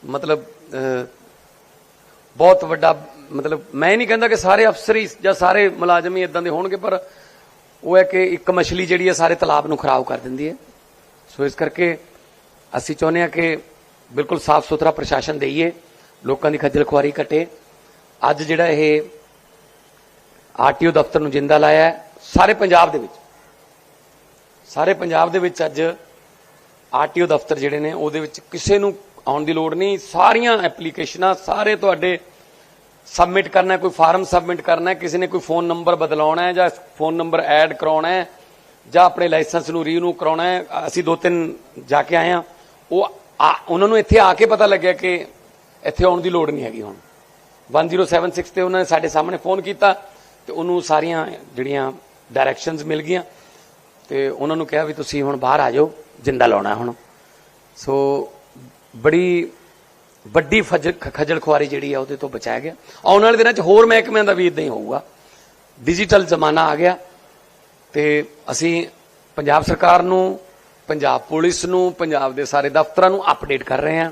S3: ਮਤਲਬ ਬਹੁਤ ਵੱਡਾ, ਮਤਲਬ ਮੈਂ ਨਹੀਂ ਕਹਿੰਦਾ ਕਿ ਸਾਰੇ ਅਫਸਰ ਹੀ ਜਾਂ ਸਾਰੇ ਮੁਲਾਜ਼ਮ ਹੀ ਇਦਾਂ ਦੇ ਹੋਣਗੇ, ਪਰ ਉਹ ਹੈ ਕਿ ਇੱਕ ਮਛਲੀ ਜਿਹੜੀ ਹੈ ਸਾਰੇ ਤਲਾਬ ਨੂੰ ਖਰਾਬ ਕਰ ਦਿੰਦੀ ਹੈ। ਸੋ ਇਸ ਕਰਕੇ ਅਸੀਂ ਚਾਹੁੰਦੇ ਹਾਂ ਕਿ ਬਿਲਕੁਲ ਸਾਫ਼ ਸੁਥਰਾ ਪ੍ਰਸ਼ਾਸਨ ਦੇਈਏ, ਲੋਕਾਂ ਦੀ ਖੱਜਲ ਖੁਆਰੀ ਘਟੇ। ਅੱਜ ਜਿਹੜਾ ਇਹ ਆਰਟੀਓ ਦਫ਼ਤਰ ਨੂੰ ਜਿੰਦਾ ਲਾਇਆ ਸਾਰੇ ਪੰਜਾਬ ਦੇ ਵਿੱਚ, ਸਾਰੇ ਪੰਜਾਬ ਦੇ ਵਿੱਚ ਅੱਜ ਆਰਟੀਓ ਦਫ਼ਤਰ ਜਿਹੜੇ ਨੇ, ਉਹਦੇ ਵਿੱਚ ਕਿਸੇ ਨੂੰ ਆਉਣ ਦੀ ਲੋੜ ਨਹੀਂ। ਸਾਰੀਆਂ ਐਪਲੀਕੇਸ਼ਨਾਂ ਸਾਰੇ ਤੁਹਾਡੇ ਸਬਮਿਟ ਕਰਨਾ ਕੋਈ ਫਾਰਮ ਸਬਮਿਟ ਕਰਨਾ ਕਿਸੇ ਨੇ ਕੋਈ ਫੋਨ ਨੰਬਰ ਬਦਲਾਉਣਾ ਹੈ ਜਾਂ ਫੋਨ ਨੰਬਰ ਐਡ ਕਰਾਉਣਾ ਹੈ ਜਾਂ ਆਪਣੇ ਲਾਇਸੈਂਸ ਨੂੰ ਰੀਨਿਊ ਕਰਾਉਣਾ ਹੈ। ਅਸੀਂ ਦੋ ਤਿੰਨ ਜਾ ਕੇ ਆਏ ਹਾਂ। ਉਹ ਆ- ਉਹਨਾਂ ਨੂੰ ਇੱਥੇ ਆ ਕੇ ਪਤਾ ਲੱਗਿਆ ਕਿ ਇੱਥੇ ਆਉਣ ਦੀ ਲੋੜ ਨਹੀਂ ਹੈਗੀ ਹੁਣ। 1076 ਤੇ ਉਹਨਾਂ ਨੇ ਸਾਡੇ ਸਾਹਮਣੇ ਫੋਨ ਕੀਤਾ ਤੇ ਉਹਨੂੰ ਸਾਰੀਆਂ ਜਿਹੜੀਆਂ ਡਾਇਰੈਕਸ਼ਨਸ ਮਿਲ ਗਈਆਂ ਤੇ ਉਹਨਾਂ ਨੂੰ ਕਿਹਾ ਵੀ ਤੁਸੀਂ ਹੁਣ ਬਾਹਰ ਆ ਜਾਓ, ਜਿੰਦਾ ਲਾਉਣਾ ਹੁਣ। ਸੋ ਬੜੀ ਵੱਡੀ ਫਜ- ਖੱਜਲ ਖੁਆਰੀ ਜਿਹੜੀ ਆ ਉਹਦੇ ਤੋਂ ਬਚਾਇਆ ਗਿਆ। ਆਉਣ ਵਾਲੇ ਦਿਨਾਂ 'ਚ ਹੋਰ ਮਹਿਕਮਿਆਂ ਦਾ ਵੀ ਇਦਾਂ ਹੀ ਹੋਊਗਾ। ਡਿਜੀਟਲ ਜ਼ਮਾਨਾ ਆ ਗਿਆ ਤੇ ਅਸੀਂ ਪੰਜਾਬ ਸਰਕਾਰ ਨੂੰ, ਪੰਜਾਬ ਪੁਲਿਸ ਨੂੰ, ਪੰਜਾਬ ਦੇ ਸਾਰੇ ਦਫ਼ਤਰਾਂ ਨੂੰ ਅਪਡੇਟ ਕਰ ਰਹੇ ਹਾਂ।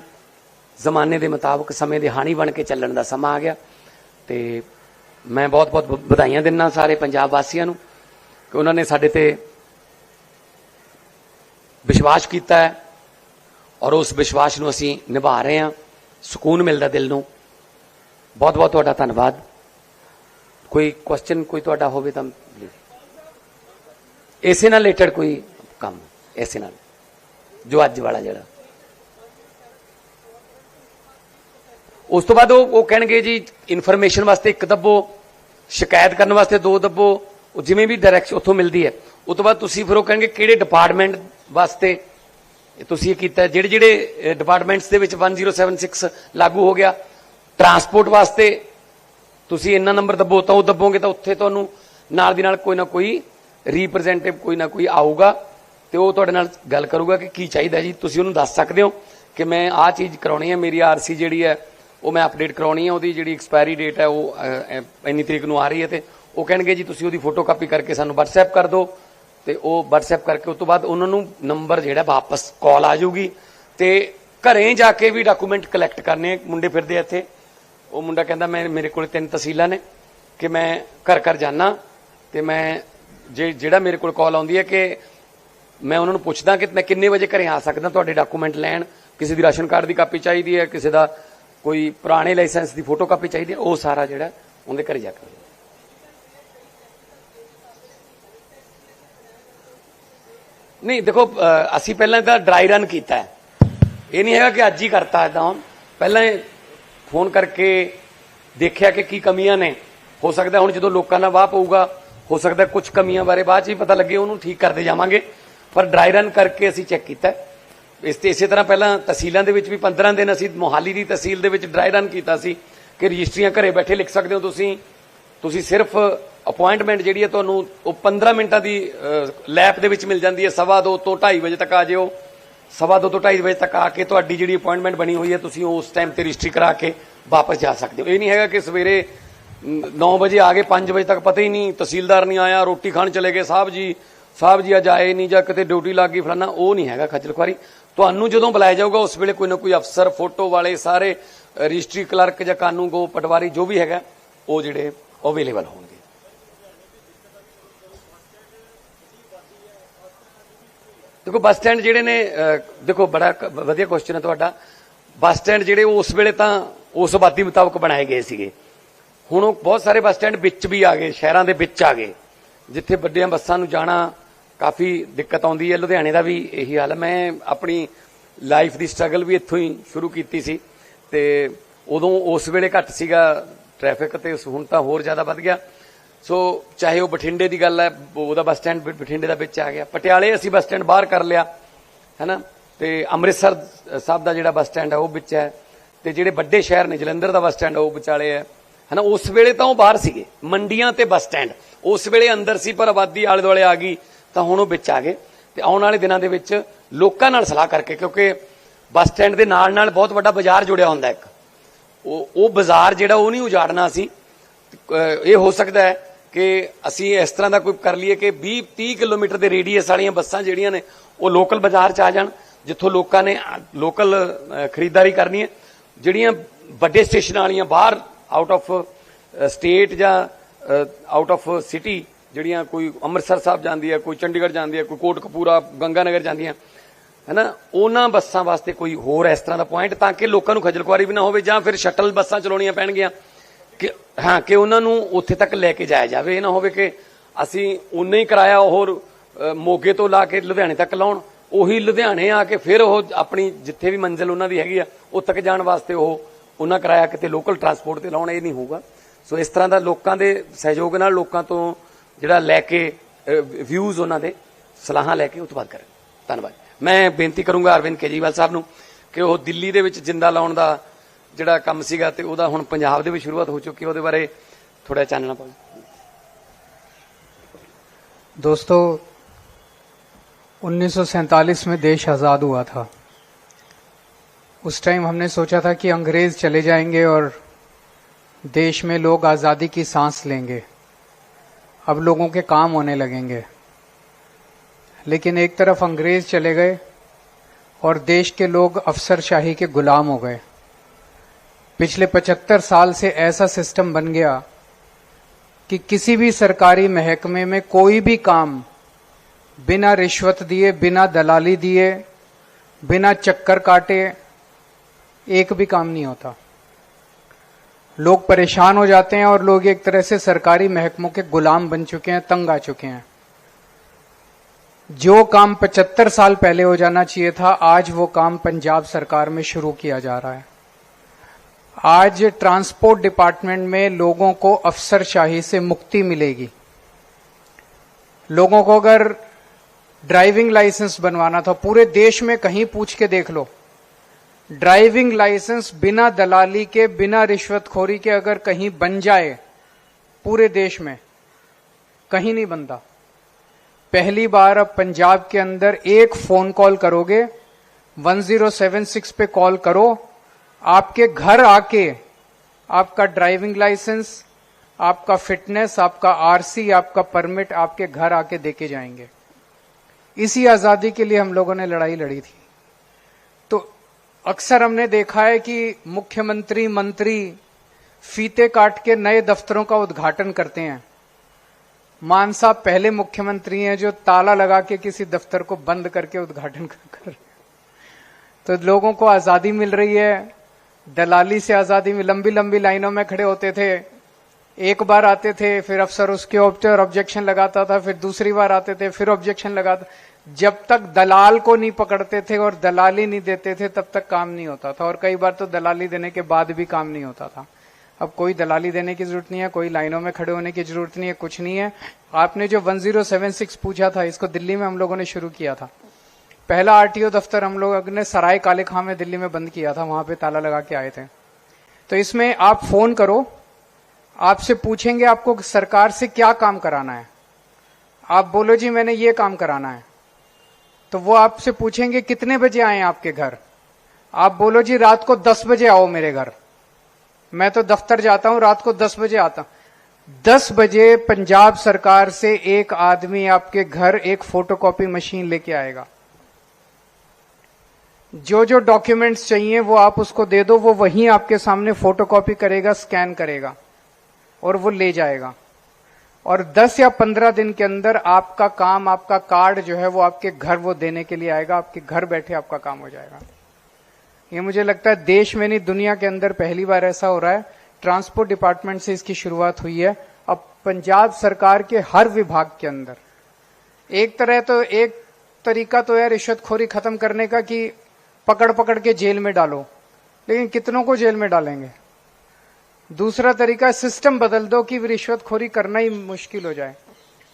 S3: ਜ਼ਮਾਨੇ ਦੇ ਮੁਤਾਬਕ ਸਮੇਂ ਦੇ ਹਾਣੀ ਬਣ ਕੇ ਚੱਲਣ ਦਾ ਸਮਾਂ ਆ ਗਿਆ ਤੇ ਮੈਂ ਬਹੁਤ-ਬਹੁਤ ਵਧਾਈਆਂ ਦਿੰਦਾ ਸਾਰੇ ਪੰਜਾਬ ਵਾਸੀਆਂ ਨੂੰ ਕਿ ਉਹਨਾਂ ਨੇ ਸਾਡੇ ਤੇ ਵਿਸ਼ਵਾਸ ਕੀਤਾ ਹੈ। ਔਰ ਉਸ ਵਿਸ਼ਵਾਸ ਨੂੰ ਅਸੀਂ ਨਿਭਾ ਰਹੇ ਹਾਂ, ਸਕੂਨ ਮਿਲਦਾ ਦਿਲ ਨੂੰ। ਬਹੁਤ ਬਹੁਤ ਤੁਹਾਡਾ ਧੰਨਵਾਦ। ਕੋਈ ਕੁਐਸਚਨ ਕੋਈ ਤੁਹਾਡਾ ਹੋਵੇ ਤਾਂ please। ਇਸੇ ਨਾਲ ਰਿਲੇਟਡ ਕੋਈ ਕੰਮ, ਇਸੇ ਨਾਲ। ਜੋ ਅੱਜ ਵਾਲਾ ਜਿਹੜਾ। ਉਸ ਤੋਂ ਬਾਅਦ ਉਹ ਉਹ ਕਹਿਣਗੇ ਜੀ ਇਨਫੋਰਮੇਸ਼ਨ ਵਾਸਤੇ ਇੱਕ ਦੱਬੋ, ਸ਼ਿਕਾਇਤ ਕਰਨ ਵਾਸਤੇ ਦੋ ਦੱਬੋ, ਉਹ ਜਿਵੇਂ ਵੀ ਡਾਇਰੈਕਸ਼ਨ ਉੱਥੋਂ ਮਿਲਦੀ ਹੈ। ਉਸ ਤੋਂ ਬਾਅਦ ਤੁਸੀਂ ਫਿਰ ਉਹ ਕਹਿਣਗੇ ਕਿਹੜੇ ਡਿਪਾਰਟਮੈਂਟ ਵਾਸਤੇ ਤੁਸੀਂ ਇਹ ਕੀਤਾ ਜਿਹੜੇ ਜਿਹੜੇ ਡਿਪਾਰਟਮੈਂਟਸ ਦੇ ਵਿੱਚ 1076 ਲਾਗੂ ਹੋ ਗਿਆ ਟਰਾਂਸਪੋਰਟ ਵਾਸਤੇ ਤੁਸੀਂ ਇੰਨਾ ਨੰਬਰ ਦੱਬੋ ਤਾਂ ਉਹ ਦੱਬੋਗੇ ਤਾਂ ਉੱਥੇ ਤੁਹਾਨੂੰ ਨਾਲ ਦੀ ਨਾਲ ਕੋਈ ਨਾ ਕੋਈ ਰਿਪਰੈਜ਼ੈਂਟੇਟਿਵ ਕੋਈ ਨਾ ਕੋਈ ਆਊਗਾ ਤੇ ਉਹ ਤੁਹਾਡੇ ਨਾਲ ਗੱਲ ਕਰੂਗਾ ਕਿ ਕੀ ਚਾਹੀਦਾ ਜੀ। ਤੁਸੀਂ ਉਹਨੂੰ ਦੱਸ ਸਕਦੇ ਹੋ ਕਿ ਮੈਂ ਆਹ ਚੀਜ਼ ਕਰਾਉਣੀ ਹੈ, ਮੇਰੀ ਆਰਸੀ ਜਿਹੜੀ ਹੈ, ਉਹ ਮੈਂ ਅਪਡੇਟ ਕਰਾਉਣੀ ਹੈ, ਉਹਦੀ ਜਿਹੜੀ ਐਕਸਪਾਇਰੀ ਡੇਟ ਹੈ ਉਹ ਇੰਨੀ ਤਰੀਕ ਨੂੰ ਆ ਰਹੀ ਹੈ ਤੇ ਉਹ ਕਹਿਣਗੇ ਜੀ, ਤੁਸੀਂ ਉਹਦੀ ਫੋਟੋ ਕਾਪੀ ਕਰਕੇ ਸਾਨੂੰ WhatsApp ਕਰ ਦਿਓ। ਤੇ ਉਹ WhatsApp ਕਰਕੇ ਉਸ ਤੋਂ ਬਾਅਦ ਉਹਨਾਂ ਨੂੰ ਨੰਬਰ ਜਿਹੜਾ ਵਾਪਸ ਕਾਲ ਆ ਜਾਊਗੀ ਤੇ ਘਰੇ ਜਾ ਕੇ ਵੀ ਡਾਕੂਮੈਂਟ ਕਲੈਕਟ ਕਰਨੇ ਮੁੰਡੇ ਫਿਰਦੇ ਇੱਥੇ। ਉਹ ਮੁੰਡਾ ਕਹਿੰਦਾ, ਮੈਂ, ਮੇਰੇ ਕੋਲ ਤਿੰਨ ਤਹਿਸੀਲਾਂ ਨੇ ਕਿ ਮੈਂ ਘਰ ਘਰ ਜਾਣਾ ਤੇ ਮੈਂ ਜੇ, ਜਿਹੜਾ ਮੇਰੇ ਕੋਲ ਕਾਲ ਆਉਂਦੀ ਹੈ ਕਿ ਮੈਂ ਉਹਨਾਂ ਨੂੰ ਪੁੱਛਦਾ ਕਿ ਮੈਂ ਕਿੰਨੇ ਵਜੇ ਘਰੇ ਆ ਸਕਦਾ ਤੁਹਾਡੇ ਡਾਕੂਮੈਂਟ ਲੈਣ? ਕਿਸੇ ਦੀ ਰਾਸ਼ਨ ਕਾਰਡ ਦੀ ਕਾਪੀ ਚਾਹੀਦੀ ਹੈ, ਕਿਸੇ ਦਾ ਕੋਈ ਪੁਰਾਣੇ ਲਾਇਸੈਂਸ ਦੀ ਫੋਟੋ ਕਾਪੀ ਚਾਹੀਦੀ ਹੈ, ਉਹ ਸਾਰਾ ਜਿਹੜਾ ਉਹਦੇ ਘਰੇ ਜਾ ਕੇ ਨਹੀਂ, ਦੇਖੋ ਅਸੀਂ ਪਹਿਲਾਂ ਤਾਂ ਡਰਾਈ ਰਨ ਕੀਤਾ ਹੈ। ਇਹ ਨਹੀਂ ਹੈਗਾ ਕਿ ਅੱਜ ਹੀ ਕਰਤਾ ਇਦਾਂ ਪਹਿਲਾਂ ਫੋਨ ਕਰਕੇ ਦੇਖਿਆ ਕਿ ਕੀ ਕਮੀਆਂ ਨੇ। ਹੋ ਸਕਦਾ ਹੁਣ ਜਦੋਂ ਲੋਕਾਂ ਨਾਲ ਵਾਹ ਪਊਗਾ, ਹੋ ਸਕਦਾ ਕੁਝ ਕਮੀਆਂ ਬਾਰੇ ਬਾਅਦ ਚ ਹੀ ਪਤਾ ਲੱਗੇ, ਉਹਨੂੰ ਠੀਕ ਕਰਦੇ ਜਾਵਾਂਗੇ। ਪਰ ਡਰਾਈ ਰਨ ਕਰਕੇ ਅਸੀਂ ਚੈੱਕ ਕੀਤਾ ਇਸ ਤੇ ਇਸੇ ਤਰ੍ਹਾਂ ਪਹਿਲਾਂ ਤਹਿਸੀਲਾਂ ਦੇ ਵਿੱਚ ਵੀ 15 ਦਿਨ ਅਸੀਂ ਮੋਹਾਲੀ ਦੀ ਤਹਿਸੀਲ ਦੇ ਵਿੱਚ ਡਰਾਈ ਰਨ ਕੀਤਾ ਸੀ ਕਿ ਰਜਿਸਟਰੀਆਂ ਘਰੇ ਬੈਠੇ ਲਿਖ ਸਕਦੇ ਹੋ ਤੁਸੀਂ। ਤੁਸੀਂ ਸਿਰਫ ਅਪਾਇੰਟਮੈਂਟ ਜਿਹੜੀ ਹੈ ਤੁਹਾਨੂੰ ਉਹ 15 ਮਿੰਟਾਂ ਦੀ ਲੈਪ ਦੇ ਵਿੱਚ ਮਿਲ ਜਾਂਦੀ ਹੈ। ਸਵਾ ਦੋ ਤੋਂ 2:30 ਵਜੇ ਤੱਕ ਆ ਜਿਓ। ਸਵਾ ਦੋ ਤੋਂ 2:30 ਵਜੇ ਤੱਕ ਆ ਕੇ ਤੁਹਾਡੀ ਜਿਹੜੀ ਅਪਾਇੰਟਮੈਂਟ ਬਣੀ ਹੋਈ ਹੈ, ਤੁਸੀਂ ਉਸ ਟਾਈਮ ਤੇ ਰਜਿਸਟਰੀ ਕਰਾ ਕੇ ਵਾਪਸ ਜਾ ਸਕਦੇ ਹੋ। ਇਹ ਨਹੀਂ ਹੈਗਾ ਕਿ ਸਵੇਰੇ 9 ਵਜੇ ਆ ਗਏ 5 ਵਜੇ ਤੱਕ ਪਤਾ ਹੀ ਨਹੀਂ, ਤਹਿਸੀਲਦਾਰ ਨਹੀਂ ਆਇਆ, ਰੋਟੀ ਖਾਣ ਚਲੇ ਗਏ, ਸਾਹਿਬ ਜੀ ਸਾਹਿਬ ਜੀ ਅੱਜ ਆਏ ਨਹੀਂ ਜਾਂ ਕਿਤੇ ਡਿਊਟੀ ਲੱਗ ਗਈ, ਫਲਾਨਾ, ਉਹ ਨਹੀਂ ਹੈਗਾ ਖੱਜਲ ਖੁਆਰੀ। ਤੁਹਾਨੂੰ ਜਦੋਂ ਬੁਲਾਇਆ ਜਾਊਗਾ, ਉਸ ਵੇਲੇ ਕੋਈ ਨਾ ਕੋਈ ਅਫਸਰ, ਫੋਟੋ ਵਾਲੇ, ਸਾਰੇ ਰਜਿਸਟਰੀ ਕਲਰਕ ਜਾਂ ਕਾਨੂੰਗੋ ਪਟਵਾਰੀ ਜੋ ਵੀ ਹੈਗਾ, ਉਹ ਜਿਹੜੇ ਅਵੇਲੇਬਲ ਹੋਣਗੇ। ਦੇਖੋ, ਬੱਸ ਸਟੈਂਡ ਜਿਹੜੇ ਨੇ ਦੇਖੋ, ਬੜਾ ਕ- ਵਧੀਆ ਕੁਐਸਚਨ ਹੈ ਤੁਹਾਡਾ। ਬੱਸ ਸਟੈਂਡ ਜਿਹੜੇ ਉਸ ਵੇਲੇ ਤਾਂ ਉਸ ਆਬਾਦੀ ਮੁਤਾਬਕ ਬਣਾਏ ਗਏ ਸੀਗੇ। ਹੁਣ ਉਹ ਬਹੁਤ ਸਾਰੇ ਬੱਸ ਸਟੈਂਡ ਵਿੱਚ ਵੀ ਆ ਗਏ, ਸ਼ਹਿਰਾਂ ਦੇ ਵਿੱਚ ਆ ਗਏ। ਜਿੱਥੇ ਵੱਡੀਆਂ ਬੱਸਾਂ ਨੂੰ ਜਾਣਾ ਕਾਫੀ ਦਿੱਕਤ ਆਉਂਦੀ ਹੈ। ਲੁਧਿਆਣੇ ਦਾ ਵੀ ਇਹੀ ਹਾਲ ਹੈ। ਮੈਂ ਆਪਣੀ ਲਾਈਫ ਦੀ ਸਟਰਗਲ ਵੀ ਇੱਥੋਂ ਹੀ ਸ਼ੁਰੂ ਕੀਤੀ ਸੀ। ਤੇ ਉਦੋਂ ਉਸ ਵੇਲੇ ਘੱਟ ਸੀਗਾ ਟ੍ਰੈਫਿਕ ਤੇ ਹੁਣ ਤਾਂ ਹੋਰ ਜ਼ਿਆਦਾ ਵੱਧ ਗਿਆ। ਸੋ ਚਾਹੇ ਉਹ ਬਠਿੰਡੇ ਦੀ ਗੱਲ ਹੈ, ਉਹਦਾ ਬੱਸ ਸਟੈਂਡ ਬ- ਬਠਿੰਡੇ ਦਾ ਵਿੱਚ ਆ ਗਿਆ। ਪਟਿਆਲੇ ਅਸੀਂ ਬੱਸ ਸਟੈਂਡ ਬਾਹਰ ਕਰ ਲਿਆ, ਹੈਨਾ? ਤੇ ਅੰਮ੍ਰਿਤਸਰ ਸਾਹਿਬ ਦਾ ਜਿਹੜਾ ਬੱਸ ਸਟੈਂਡ ਹੈ ਉਹ ਵਿੱਚ ਹੈ। ਤੇ ਜਿਹੜੇ ਵੱਡੇ ਸ਼ਹਿਰ ਨੇ, ਜਲੰਧਰ ਦਾ ਬੱਸ ਸਟੈਂਡ ਉਹ ਵਿਚਾਲੇ ਹੈ। ਹਨਾ? ਉਸ ਵੇਲੇ ਤਾਂ ਉਹ ਬਾਹਰ ਸੀਗੇ, ਮੰਡੀਆਂ ਤੇ ਬੱਸ ਸਟੈਂਡ। ਉਸ ਵੇਲੇ ਅੰਦਰ ਸੀ, ਪਰ ਆਬਾਦੀ ਆਲੇ ਦੁਆਲੇ ਆ ਗਈ, ਤਾਂ ਹੁਣ ਉਹ ਵਿੱਚ ਆ ਗਏ। ਤੇ ਆਉਣ ਵਾਲੇ ਦਿਨਾਂ ਦੇ ਵਿੱਚ ਲੋਕਾਂ ਨਾਲ ਸਲਾਹ ਕਰਕੇ, ਕਿਉਂਕਿ ਬੱਸ ਸਟੈਂਡ ਦੇ ਨਾਲ ਨਾਲ ਬਹੁਤ ਵੱਡਾ ਬਾਜ਼ਾਰ ਜੁੜਿਆ ਹੁੰਦਾ ਇੱਕ। ਉਹ ਉਹ ਬਾਜ਼ਾਰ ਜਿਹੜਾ ਉਹ ਨਹੀਂ ਉਜਾੜਨਾ ਸੀ। ਇਹ ਹੋ ਸਕਦਾ ਹੈ ਕਿ ਅਸੀਂ ਇਸ ਤਰ੍ਹਾਂ ਦਾ ਕੋਈ ਕਰ ਲਈਏ ਕਿ 20 30 ਕਿਲੋਮੀਟਰ ਦੇ ਰੇਡੀਅਸ ਵਾਲੀਆਂ ਬੱਸਾਂ ਜਿਹੜੀਆਂ ਨੇ, ਉਹ ਲੋਕਲ ਬਾਜ਼ਾਰ ਚ ਆ ਜਾਣ, ਜਿੱਥੋਂ ਲੋਕਾਂ ਨੇ ਲੋਕਲ ਖਰੀਦਦਾਰੀ ਕਰਨੀ ਹੈ। ਜਿਹੜੀਆਂ ਵੱਡੇ ਸਟੇਸ਼ਨਾਂ ਵਾਲੀਆਂ ਬਾਹਰ ਆਊਟ ਆਫ ਸਟੇਟ ਜਾਂ ਆਊਟ ਆਫ ਸਿਟੀ ਜਿਹੜੀਆਂ ਕੋਈ ਅੰਮ੍ਰਿਤਸਰ ਸਾਹਿਬ ਜਾਂਦੀ ਹੈ, ਕੋਈ ਚੰਡੀਗੜ੍ਹ ਜਾਂਦੀ ਹੈ, ਕੋਈ ਕੋਟਕਪੂਰਾ, ਗੰਗਾਨਗਰ ਜਾਂਦੀਆਂ, ਹੈਨਾ, ਉਹਨਾਂ ਬੱਸਾਂ ਵਾਸਤੇ ਕੋਈ ਹੋਰ ਇਸ ਤਰ੍ਹਾਂ ਦਾ ਪੁਆਇੰਟ ਤਾਂ ਕਿ ਲੋਕਾਂ ਨੂੰ ਖੱਜਲ ਖੁਆਰੀ ਵੀ ਨਾ ਹੋਵੇ ਜਾਂ ਫਿਰ ਸ਼ਟਲ ਬੱਸਾਂ ਚਲਾਉਣੀਆਂ ਪੈਣਗੀਆਂ। ਕਿ ਹਾਂ, ਕਿ ਉਹਨਾਂ ਨੂੰ ਉੱਥੇ ਤੱਕ ਲੈ ਕੇ ਜਾਇਆ ਜਾਵੇ। ਇਹ ਨਾ ਹੋਵੇ ਕਿ ਅਸੀਂ ਉਨਾ ਹੀ ਕਿਰਾਇਆ ਹੋਰ ਮੋਗੇ ਤੋਂ ਲਾ ਕੇ ਲੁਧਿਆਣੇ ਤੱਕ ਲਾਉਣ। ਉਹੀ ਲੁਧਿਆਣੇ ਆ ਕੇ ਫਿਰ ਉਹ ਆਪਣੀ ਜਿੱਥੇ ਵੀ ਮੰਜ਼ਿਲ ਉਹਨਾਂ ਦੀ ਹੈਗੀ ਆ ਉੱਥੇ ਤੱਕ ਜਾਣ ਵਾਸਤੇ ਉਹ ਉਹਨਾਂ ਕਿਰਾਇਆ ਕਿਤੇ ਲੋਕਲ ਟਰਾਂਸਪੋਰਟ ਤੇ ਲਾਉਣ, ਇਹ ਨਹੀਂ ਹੋਊਗਾ। ਸੋ ਇਸ ਤਰ੍ਹਾਂ ਦਾ ਲੋਕਾਂ ਦੇ ਸਹਿਯੋਗ ਨਾਲ ਲੋਕਾਂ ਤੋਂ ਜਿਹੜਾ ਲੈ ਕੇ ਵਿਊਜ਼ ਉਹਨਾਂ ਦੇ, ਸਲਾਹਾਂ ਲੈ ਕੇ ਉਤਪਾਦ ਕਰਨ। ਧੰਨਵਾਦ। ਮੈਂ ਬੇਨਤੀ ਕਰੂੰਗਾ ਅਰਵਿੰਦ ਕੇਜਰੀਵਾਲ ਸਾਹਿਬ ਨੂੰ ਕਿ ਉਹ ਦਿੱਲੀ ਦੇ ਵਿੱਚ ਜਿੰਦਾ ਲਾਉਣ ਦਾ ਜਿਹੜਾ ਕੰਮ ਸੀਗਾ ਤੇ ਉਹਦਾ ਹੁਣ ਪੰਜਾਬ ਦੇ ਵਿੱਚ ਸ਼ੁਰੂਆਤ ਹੋ ਚੁੱਕੀ ਹੈ ਉਹਦੇ ਬਾਰੇ ਥੋੜਾ ਚਾਨਣਾ ਪਾਓ
S2: दोस्तों 1947 में देश आजाद हुआ था उस टाइम हमने सोचा था कि अंग्रेज चले जाएंगे और देश में लोग आजादी की सांस लेंगे अब लोगों के काम होने लगेंगे लेकिन एक तरफ अंग्रेज चले गए और देश के लोग अफसरशाही के गुलाम हो गए पिछले 75 साल से ऐसा सिस्टम बन गया कि किसी भी सरकारी महकमे में कोई भी काम बिना रिश्वत दिए, बिना दलाली दिए, बिना चक्कर काटे, एक भी काम नहीं होता। लोग परेशान हो जाते हैं और लोग एक तरह से सरकारी महकमों के गुलाम बन चुके हैं, तंग आ चुके हैं। जो काम 75 साल पहले हो जाना चाहिए था, आज वो काम पंजाब सरकार में शुरू किया जा रहा है। आज ट्रांसपोर्ट डिपार्टमेंट में लोगों को अफसरशाही से मुक्ति मिलेगी। लोगों को अगर ड्राइविंग लाइसेंस बनवाना था, पूरे देश में कहीं पूछ के देख लो। ड्राइविंग लाइसेंस बिना दलाली के, बिना रिश्वतखोरी के अगर कहीं बन जाए, पूरे देश में, कहीं नहीं बनता। पहली बार अब पंजाब के अंदर एक फ़ोन कॉल करोगे 1076 पे कॉल करो आपके घर आके आपका ड्राइविंग लाइसेंस आपका फिटनेस आपका आरसी आपका परमिट आपके घर आके देके जाएँगे। इसी आज़ादी के लिए हम लोगों ने लड़ाई लड़ी थी। तो अक्सर हमने देखा है कि मुख्यमंत्री, मंत्री फीते काट के नए दफ्तरों का उद्घाटन करते हैं। मान साहब पहले मुख्यमंत्री हैं जो ताला लगा के किसी दफ्तर को बंद करके उद्घाटन कर कर तो लोगों को आज़ादी मिल रही है दलाली से आज़ादी में लंबी लंबी लाइनों में खड़े होते थे। एक बार आते थे, फिर अफसर उसके ऊपर ऑब्जेक्शन लगाता था, फिर दूसरी बार आते थे, फिर ऑब्जेक्शन लगाता जब तक दलाल को नहीं पकड़ते थे और दलाली नहीं देते थे, तब तक काम नहीं होता था। और कई बार तो दलाली देने के बाद भी काम नहीं होता था। अब कोई दलाली देने की ज़रूरत नहीं है, कोई लाइनों में खड़े होने की ज़रूरत नहीं है, कुछ नहीं है। आपने जो 1076 पूछा था, इसको दिल्ली में हम लोगों ने शुरू किया था। पहला आरटीओ दफ्तर हम लोग ने सराय काले खां में दिल्ली में बंद किया था, वहाँ पे ताला लगा के आए थे। तो इसमें आप फ़ोन करो, आपसे पूछेंगे आपको सरकार से क्या काम कराना है। आप बोलो, जी, मैंने ये काम कराना है। तो वो आपसे पूछेंगे, कितने बजे आए आपके घर? आप बोलो, जी, रात को दस बजे आओ मेरे घर। मैं तो दफ्तर जाता हूँ, रात को दस बजे आता हूँ। दस बजे पंजाब सरकार से एक आदमी आपके घर एक फोटोकॉपी मशीन लेके आएगा। जो जो डॉक्यूमेंट्स चाहिए, वो आप उसको दे दो, वो वहीं आपके सामने फोटोकॉपी करेगा स्कैन करेगा, और वो ले जाएगा। और 10 या 15 दिन के अंदर आपका काम, आपका कार्ड जो है, वो आपके घर वो देने के लिए आएगा, आपके घर बैठे आपका काम हो जाएगा। ये मुझे लगता है देश में नहीं, दुनिया के अंदर पहली बार ऐसा हो रहा है। ट्रांसपोर्ट डिपार्टमेंट से इसकी शुरुआत हुई है। अब पंजाब सरकार के हर विभाग के अंदर। एक तरह तो एक तरीका तो है रिश्वतखोरी खत्म करने का कि पकड़ पकड़ के जेल में डालो। लेकिन कितनों को जेल में डालेंगे? दूसरा तरीका सिस्टम बदल दो कि रिश्वतखोरी करना ही मुश्किल हो जाए।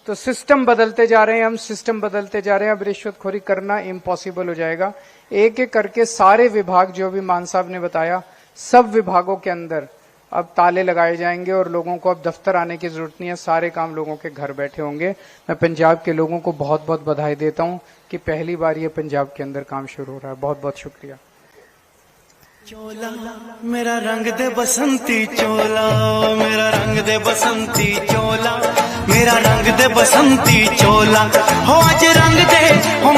S2: तो सिस्टम बदलते जा रहे हैं, हम सिस्टम बदलते जा रहे हैं, अब रिश्वतखोरी करना इम्पॉसिबल हो जाएगा। एक एक करके सारे विभाग, जो भी मान साहब ने बताया, सब विभागों के अंदर अब ताले लगाए जाएँगे और लोगों को अब दफ्तर आने की ज़रूरत नहीं है। सारे काम लोगों के घर बैठे होंगे। मैं पंजाब के लोगों को बहुत बहुत बधाई देता हूँ। कि पहली बार ये पंजाब के अंदर काम शुरू हो रहा है। बहुत बहुत शुक्रिया।
S9: चोला, मेरा रंग दे बसंती चोला, मेरा रंग दे बसंती चोला, मेरा रंग दे बसंती चोला। हो आज रंग दे, हो